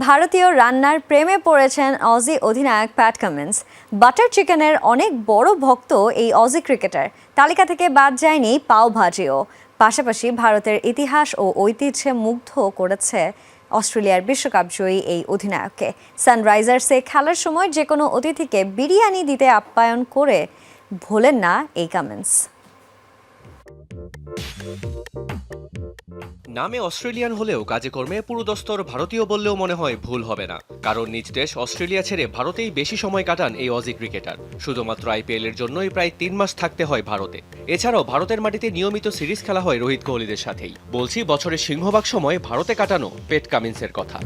ভারতীয় রান্নার প্রেমে পড়েছেন অজি অধিনায়ক প্যাট কামিন্স বাটার চিকেনের অনেক বড় ভক্ত এই অজি ক্রিকেটার তালিকা থেকে বাদ যায়নি পাও ভাজিও পাশাপাশি ভারতের ইতিহাস ও ঐতিহ্যে মুগ্ধ করেছে অস্ট্রেলিয়ার বিশ্বকাপ জয়ী এই অধিনায়ককে। সানরাইজার্সে খেলার সময় যে কোনো অতিথিকে বিরিয়ানি দিতে আপ্যায়ন করে ভোলেন না এই কামিন্স নামে অস্ট্রেলিয়ান হলেও কাজে কর্মে পুরোদস্তর ভারতীয় বললেও মনে হয় ভুল হবে না। কারণ নিজ দেশ অস্ট্রেলিয়া ছেড়ে ভারতেই বেশি সময় কাটান এই অজি ক্রিকেটার। শুধুমাত্র আইপিএল এর জন্যই প্রায় তিন মাস থাকতে হয় ভারতে। এছাড়াও ভারতের মাটিতে নিয়মিত সিরিজ খেলা হয় রোহিত কোহলিদের সাথেই। বলছি, বছরের সিংহভাগ সময় ভারতে কাটানো পেট কামিন্সের কথা।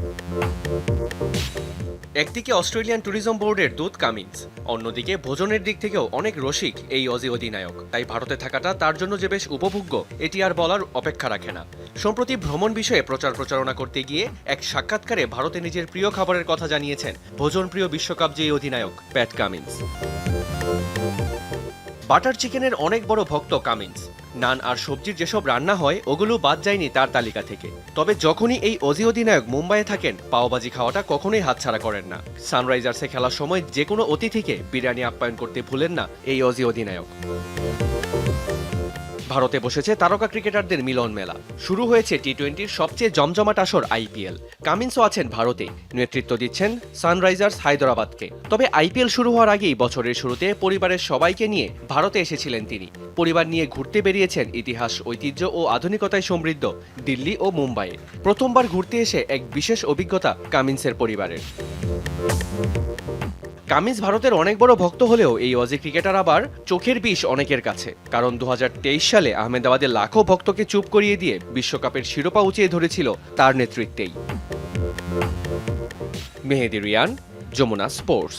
একদিকে অস্ট্রেলিয়ান ট্যুরিজম বোর্ডের দূত কামিন্স, অন্যদিকে ভোজনের দিক থেকেও অনেক রসিক এই অজি অধিনায়ক। তাই ভারতে থাকাটা তার জন্য যে বেশ উপভোগ্য, এটি আর বলার অপেক্ষা রাখে না। সম্প্রতি ভ্রমণ বিষয়ে প্রচার প্রচারণা করতে গিয়ে এক সাক্ষাৎকারে ভারতে নিজের প্রিয় খাবারের কথা জানিয়েছেন ভোজন প্রিয় বিশ্বকাপ যে অধিনায়ক, প্যাট কামিন্স। বাটার চিকেনের অনেক বড় ভক্ত কামিন্স। নান আর সবজির যেসব রান্না হয়, ওগুলো বাদ যায়নি তার তালিকা থেকে। তবে যখনই এই অজি অধিনায়ক মুম্বাইয়ে থাকেন, পাওবাজি খাওয়াটা কখনোই হাতছাড়া করেন না। সানরাইজার্সে খেলার সময় যে কোনো অতিথিকে বিরিয়ানি আপ্যায়ন করতে ভুলেন না এই অজি অধিনায়ক। ভারতে বসেছে তারকা ক্রিকেটারদের মিলন মেলা। শুরু হয়েছে টি টোয়েন্টির সবচেয়ে জমজমাট আসর আইপিএল কামিন্সও আছেন ভারতে। নেতৃত্ব দিচ্ছেন সানরাইজার্স হায়দরাবাদকে। তবে আইপিএল শুরু হওয়ার আগেই বছরের শুরুতে পরিবারের সবাইকে নিয়ে ভারতে এসেছিলেন তিনি। পরিবার নিয়ে ঘুরতে বেরিয়েছেন ইতিহাস, ঐতিহ্য ও আধুনিকতায় সমৃদ্ধ দিল্লি ও মুম্বাইয়ে। প্রথমবার ঘুরতে এসে এক বিশেষ অভিজ্ঞতা কামিন্সের পরিবারের। কামিন্স ভারতের অনেক বড় ভক্ত হলেও এই অজি ক্রিকেটার আবার চোখের বিষ অনেকের কাছে। কারণ দু হাজার তেইশ সালে আহমেদাবাদে লাখো ভক্তকে চুপ করিয়ে দিয়ে বিশ্বকাপের শিরোপা উঁচিয়ে ধরেছিল তার নেতৃত্বেই। মেহেদি রিয়ান, যমুনা স্পোর্টস।